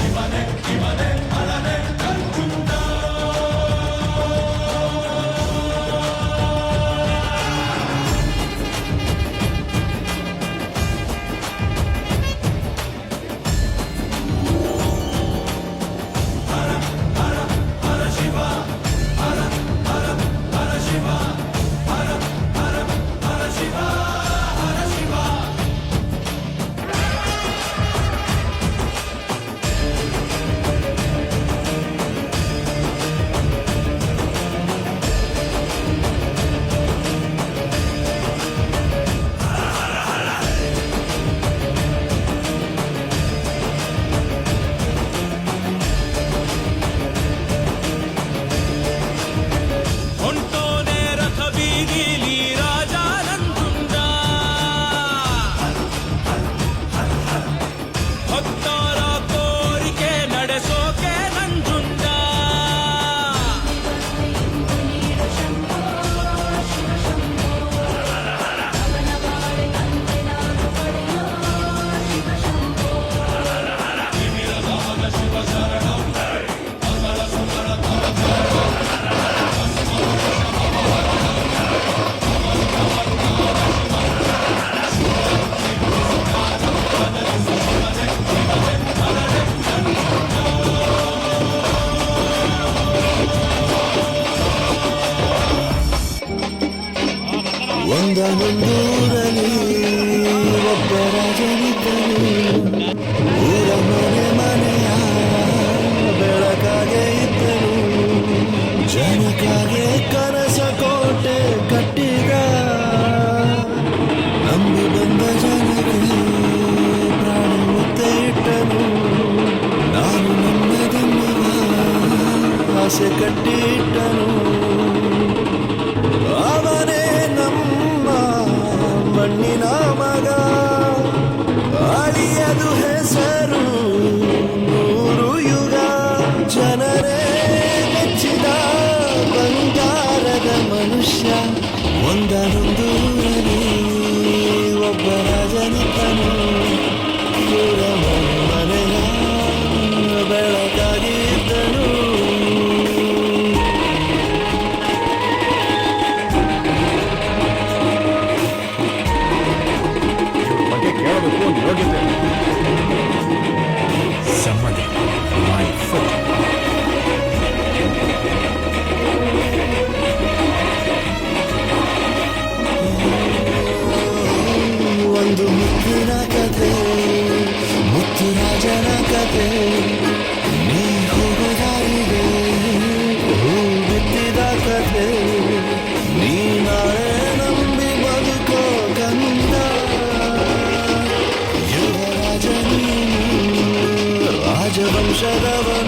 Ivanek, Ivanek, ಒಂದನೊಂದೂರಲ್ಲಿ ಒಬ್ಬ ರಾಜನಿದ್ದನು ಊರ ಮನೆ ಮನೆಯ ಬೆಳಕಾಗೆ ಇದ್ದನು ಜನಕಾಗೆ ಕನಸ ಕೋಟೆ ಕಟ್ಟಿದ ನಂಬಿ ಬಂದ ಜನರಿಗೆ ಪ್ರಾಣ ಕಟ್ಟಿಟ್ಟನು. ಅವನೇ ರಾಜನಿದ್ದನು ಊರ ಮನೆಯ shadow